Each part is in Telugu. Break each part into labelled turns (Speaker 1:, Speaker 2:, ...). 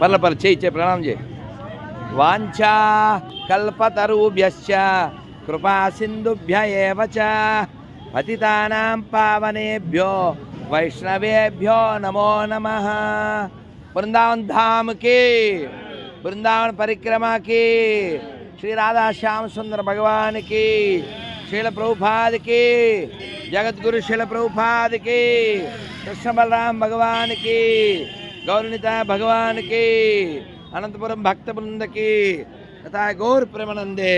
Speaker 1: పర్ల పర్ల చేయి చేయి ప్రణామం చేయి. వాంఛా కల్పతరుభ్యశ్చ కృపా సింధుభ్య ఏవ పతితానాం పావనేభ్యో వైష్ణవేభ్యో నమో నమ. బృందావన్ ధామ్కి బృందావన్ పరిక్రమ కి శ్రీ రాధా శ్యామ సుందర భగవాన్ శీల ప్రభుపాదికి జగద్గురు శీల ప్రభుపాదికి కృష్ణ బలరాం భగవానికి గౌరవనిత భగవాన్కి అనంతపురం భక్త బృందకి తథా గౌర్ ప్రేమనందే.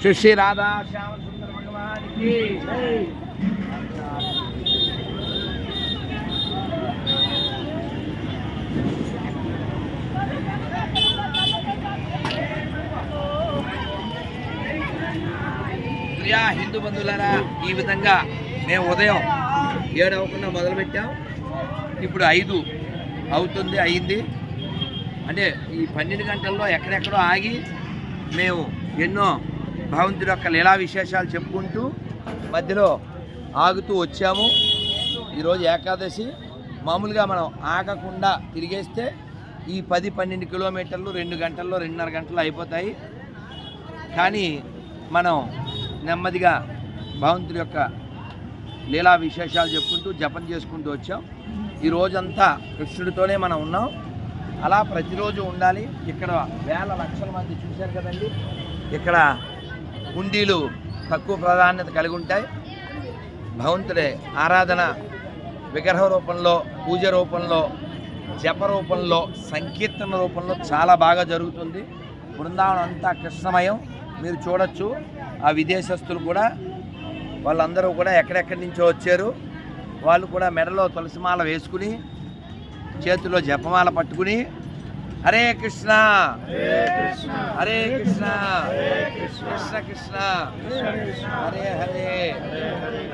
Speaker 1: శ్రీ శ్రీ రాధా శ్యామ సుందర భగవానికి. ప్రియా హిందూ బంధువులారా ఈ విధంగా మేము ఉదయం ఏడవకుండా మొదలు మొదలుపెట్టాం. ఇప్పుడు ఐదు అవుతుంది అయింది. అంటే ఈ పన్నెండు గంటల్లో ఎక్కడెక్కడో ఆగి మేము ఎన్నో భగవంతుడి యొక్క లీలా విశేషాలు చెప్పుకుంటూ మధ్యలో ఆగుతూ వచ్చాము. ఈరోజు ఏకాదశి. మామూలుగా మనం ఆగకుండా తిరిగేస్తే ఈ పది పన్నెండు కిలోమీటర్లు రెండు గంటల్లో రెండున్నర గంటలు అయిపోతాయి. కానీ మనం నెమ్మదిగా భగవంతుడి యొక్క లీలా విశేషాలు చెప్పుకుంటూ జపం చేసుకుంటూ వచ్చాం. ఈ రోజంతా కృష్ణుడితోనే మనం ఉన్నాం. అలా ప్రతిరోజు ఉండాలి. ఇక్కడ వేల లక్షల మంది చూశారు కదండి. ఇక్కడ హుండీలు తక్కువ ప్రాధాన్యత కలిగి ఉంటాయి. భగవంతుడే ఆరాధన విగ్రహ రూపంలో పూజ రూపంలో జప రూపంలో సంకీర్తన రూపంలో చాలా బాగా జరుగుతుంది. బృందావనం అంతా కృష్ణమయం. మీరు చూడొచ్చు. ఆ విదేశస్తులు కూడా వాళ్ళందరూ కూడా ఎక్కడెక్కడి నుంచో వచ్చారు. వాళ్ళు కూడా మెడలో తులసిమాల వేసుకుని చేతిలో జపమాల పట్టుకుని హరే కృష్ణ! హరే కృష్ణ! కృష్ణ కృష్ణ! హరే హరే!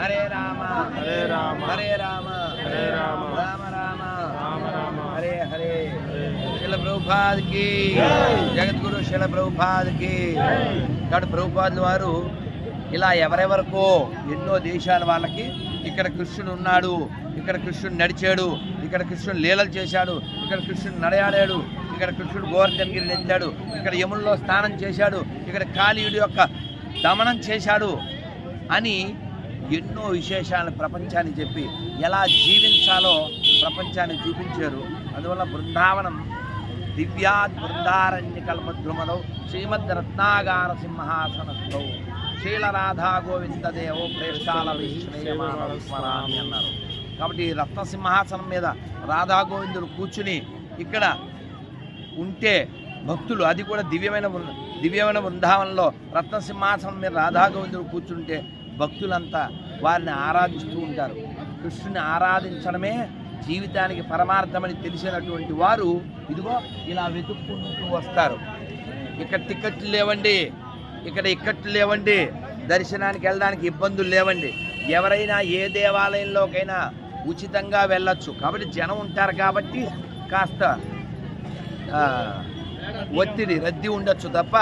Speaker 1: హరే రామ!
Speaker 2: హరే రామ!
Speaker 1: హరే రామ
Speaker 2: హరే రామ!
Speaker 1: రామ రామ
Speaker 2: రామ రామ
Speaker 1: హరే హరే! శిల ప్రభుపాదికి జగద్గురు శిల ప్రభుపాద్కి కాబట్టి ప్రభుపాద్ వారు ఇలా ఎవరెవరికో ఎన్నో దేశాల వాళ్ళకి ఇక్కడ కృష్ణుడు ఉన్నాడు ఇక్కడ కృష్ణుడు నడిచాడు ఇక్కడ కృష్ణుడు లీలలు చేశాడు ఇక్కడ కృష్ణుడు నడయాడాడు ఇక్కడ కృష్ణుడు గోవర్ధనగిరిని ఎత్తాడు ఇక్కడ యముల్లో స్నానం చేశాడు ఇక్కడ కాళీయుడి యొక్క దమనం చేశాడు అని ఎన్నో విశేషాలను ప్రపంచానికి చెప్పి ఎలా జీవించాలో ప్రపంచాన్ని చూపించారు. అందువల్ల బృందావనం దివ్యాత్ బృందారణ్య కల్పద్రుమలో శ్రీమద్ రత్నాగార సింహాసనస్థౌ. శ్రీల రాధా గోవింద దేవో ప్రేక్షాల స్మరామి అన్నారు. కాబట్టి ఈ రత్న సింహాసనం మీద రాధా గోవిందులు కూర్చుని ఇక్కడ ఉంటే భక్తులు అది కూడా దివ్యమైన దివ్యమైన బృందావనంలో రత్న సింహాసనం మీద రాధా గోవిందులు కూర్చుంటే భక్తులంతా వారిని ఆరాధిస్తూ ఉంటారు. కృష్ణుని ఆరాధించడమే జీవితానికి పరమార్థమని తెలిసినటువంటి వారు ఇదిగో ఇలా వెతుక్కుంటూ వస్తారు. ఇక్కడ టికెట్లు లేవండి. ఇక్కడ ఇక్కట్లు లేవండి. దర్శనానికి వెళ్ళడానికి ఇబ్బందులు లేవండి. ఎవరైనా ఏ దేవాలయంలోకైనా ఉచితంగా వెళ్ళొచ్చు. కాబట్టి జనం ఉంటారు కాబట్టి కాస్త ఒత్తిడి రద్దీ ఉండొచ్చు తప్ప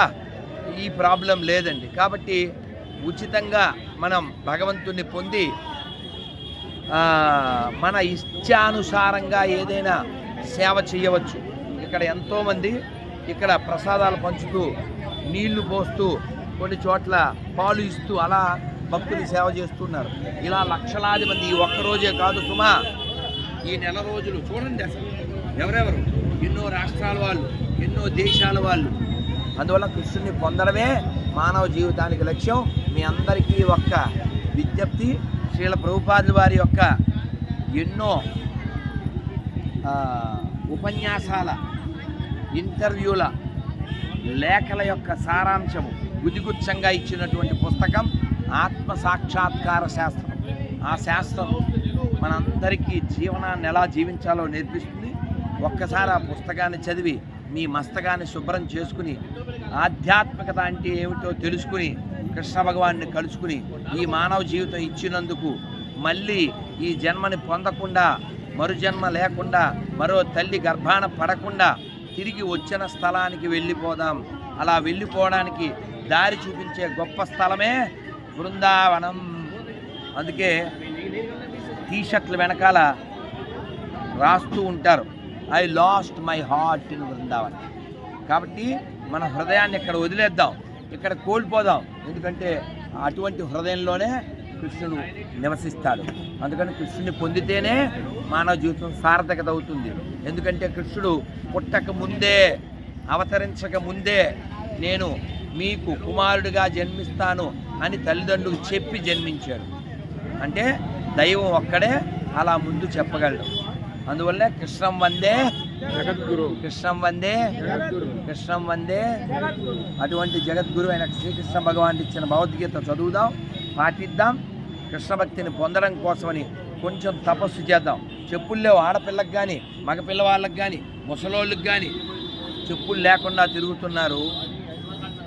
Speaker 1: ఈ ప్రాబ్లం లేదండి. కాబట్టి ఉచితంగా మనం భగవంతుణ్ణి పొంది మన ఇష్టానుసారంగా ఏదైనా సేవ చేయవచ్చు. ఇక్కడ ఎంతోమంది ఇక్కడ ప్రసాదాలు పంచుతూ నీళ్ళు పోస్తూ కొన్ని చోట్ల పాలు ఇస్తూ అలా భక్తులు సేవ చేస్తున్నారు. ఇలా లక్షలాది మంది ఈ ఒక్కరోజే కాదు సుమా ఈ నెల రోజులు చూడండి అసలు ఎవరెవరు? ఎన్నో రాష్ట్రాల వాళ్ళు ఎన్నో దేశాల వాళ్ళు. అందువల్ల కృష్ణుని పొందడమే మానవ జీవితానికి లక్ష్యం. మీ అందరికీ ఒక్క విజ్ఞప్తి శ్రీల ప్రభుపాదుల వారి యొక్క ఎన్నో ఉపన్యాసాల ఇంటర్వ్యూల లేఖల యొక్క సారాంశము గుదిగుచ్చంగా ఇచ్చినటువంటి పుస్తకం ఆత్మ సాక్షాత్కార శాస్త్రం. ఆ శాస్త్రం మనందరికీ జీవనాన్ని ఎలా జీవించాలో నేర్పిస్తుంది. ఒక్కసారి ఆ పుస్తకాన్ని చదివి మీ మస్తకాన్ని శుభ్రం చేసుకుని ఆధ్యాత్మికత అంటే ఏమిటో తెలుసుకుని కృష్ణ భగవాన్ని కలుసుకుని ఈ మానవ జీవితం ఇచ్చినందుకు మళ్ళీ ఈ జన్మని పొందకుండా మరు జన్మ లేకుండా మరో తల్లి గర్భాన పడకుండా తిరిగి వచ్చిన స్థలానికి వెళ్ళిపోదాం. అలా వెళ్ళిపోవడానికి దారి చూపించే గొప్ప స్థలమే బృందావనం. అందుకే టీషర్ట్ల వెనకాల రాస్తూ ఉంటారు. I lost my heart in Brindavanam. కాబట్టి మన హృదయాన్ని ఇక్కడ వదిలేద్దాం. ఇక్కడ కోల్పోదాం. ఎందుకంటే అటువంటి హృదయంలోనే కృష్ణుడు నివసిస్తాడు. అందుకని కృష్ణుని పొందితేనే మానవ జీవితం సార్థకత అవుతుంది. ఎందుకంటే కృష్ణుడు పుట్టక ముందే అవతరించక ముందే నేను మీకు కుమారుడిగా జన్మిస్తాను అని తల్లిదండ్రులకు చెప్పి జన్మించాడు. అంటే దైవం ఒక్కడే అలా ముందు చెప్పగలడు. అందువల్లే కృష్ణం వందే
Speaker 2: జగద్గురు.
Speaker 1: కృష్ణం వందే కృష్ణం వందే. అటువంటి జగద్గురు అయిన శ్రీకృష్ణ భగవాన్ ఇచ్చిన భగవద్గీత చదువుదాం పాటిద్దాం. కృష్ణభక్తిని పొందడం కోసమని కొంచెం తపస్సు చేద్దాం. చెప్పులు లేవు ఆడపిల్లకి కానీ మగ పిల్లవాళ్ళకి కానీ ముసలోళ్ళకి కానీ చెప్పులు లేకుండా తిరుగుతున్నారు.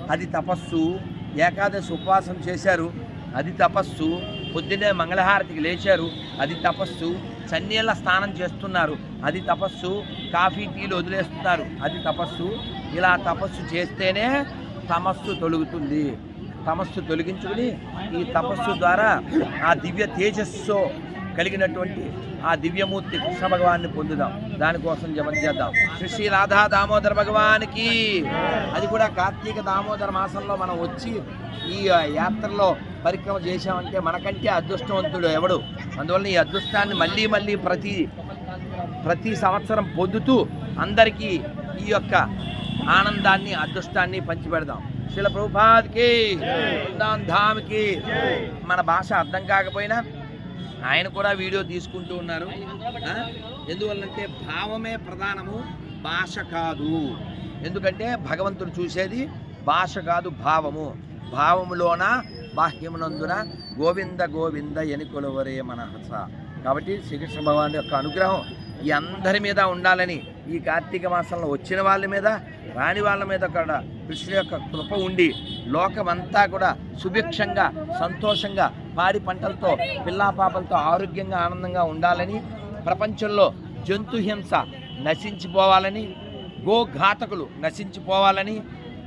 Speaker 1: అది తపస్సు. ఏకాదశి ఉపవాసం చేశారు. అది తపస్సు. పొద్దున్నే మంగళహారతికి లేచారు. అది తపస్సు. చన్నీళ్ళ స్నానం చేస్తున్నారు. అది తపస్సు. కాఫీ టీలు వదిలేస్తున్నారు. అది తపస్సు. ఇలా తపస్సు చేస్తేనే తమస్సు తొలుగుతుంది. తమస్సు తొలగించుకుని ఈ తపస్సు ద్వారా ఆ దివ్య తేజస్సు కలిగినటువంటి ఆ దివ్యమూర్తి కృష్ణ భగవాన్ని పొందుదాం. దానికోసం జపం చేద్దాం. శ్రీ శ్రీ రాధా దామోదర భగవానికి. అది కూడా కార్తీక దామోదర మాసంలో మనం వచ్చి ఈ యాత్రలో పరిక్రమ చేశామంటే మనకంటే అదృష్టవంతుడు ఎవడు? అందువల్ల ఈ అదృష్టాన్ని మళ్ళీ మళ్ళీ ప్రతి ప్రతి సంవత్సరం పొందుతూ అందరికీ ఈ యొక్క ఆనందాన్ని అదృష్టాన్ని పంచిపెడదాం. శిల ప్రభుపాద్కి ధామ్కి. మన భాష అర్థం కాకపోయినా ఆయన కూడా వీడియో తీసుకుంటూ ఉన్నారు? ఎందువల్లంటే భావమే ప్రధానము భాష కాదు. ఎందుకంటే భగవంతుడు చూసేది భాష కాదు భావము. భావములోన బాహ్యమునందున గోవింద గోవింద ఎనికొలవరే మనహస. కాబట్టి శ్రీకృష్ణ భగవాన్ యొక్క అనుగ్రహం ఈ అందరి మీద ఉండాలని ఈ కార్తీక మాసంలో వచ్చిన వాళ్ళ మీద రాని వాళ్ళ మీద కూడా కృష్ణుడి యొక్క కృప ఉండి లోకమంతా కూడా సుభిక్షంగా సంతోషంగా పాడి పంటలతో పిల్లా పాపలతో ఆరోగ్యంగా ఆనందంగా ఉండాలని ప్రపంచంలో జంతు హింస నశించిపోవాలని గోఘాతకులు నశించిపోవాలని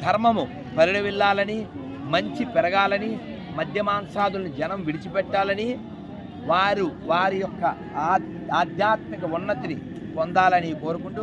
Speaker 1: ధర్మము పరిడవిల్లాలని మంచి పెరగాలని మద్యమాంసాదులను జనం విడిచిపెట్టాలని వారు వారి యొక్క ఆధ్యాత్మిక ఉన్నతిని పొందాలని కోరుకుంటూ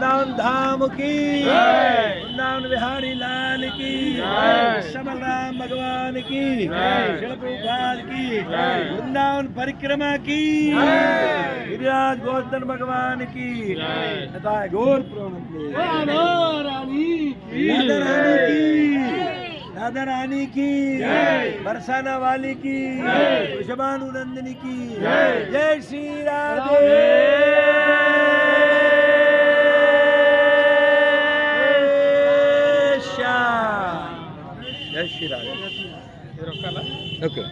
Speaker 1: వృందావన్ ధామ్ की
Speaker 2: जय।
Speaker 1: वृंदावन बिहारी लाल की
Speaker 2: जय।
Speaker 1: श्यामराम भगवान की
Speaker 2: जय।
Speaker 1: शिल प्रभुपाद की
Speaker 2: जय।
Speaker 1: वृंदावन परिक्रमा की
Speaker 2: जय।
Speaker 1: गिरिराज गोवर्धन भगवान की
Speaker 2: जय।
Speaker 1: तथा गौर प्रणति
Speaker 2: राधा रानी की
Speaker 1: राधा रानी की राधा रानी की
Speaker 2: जय।
Speaker 1: बरसाना वाली की
Speaker 2: जय।
Speaker 1: वृषभानुनंदिनी की
Speaker 2: जय।
Speaker 1: जय श्री राधे
Speaker 2: జై శ్రీరామ్
Speaker 1: ఓకే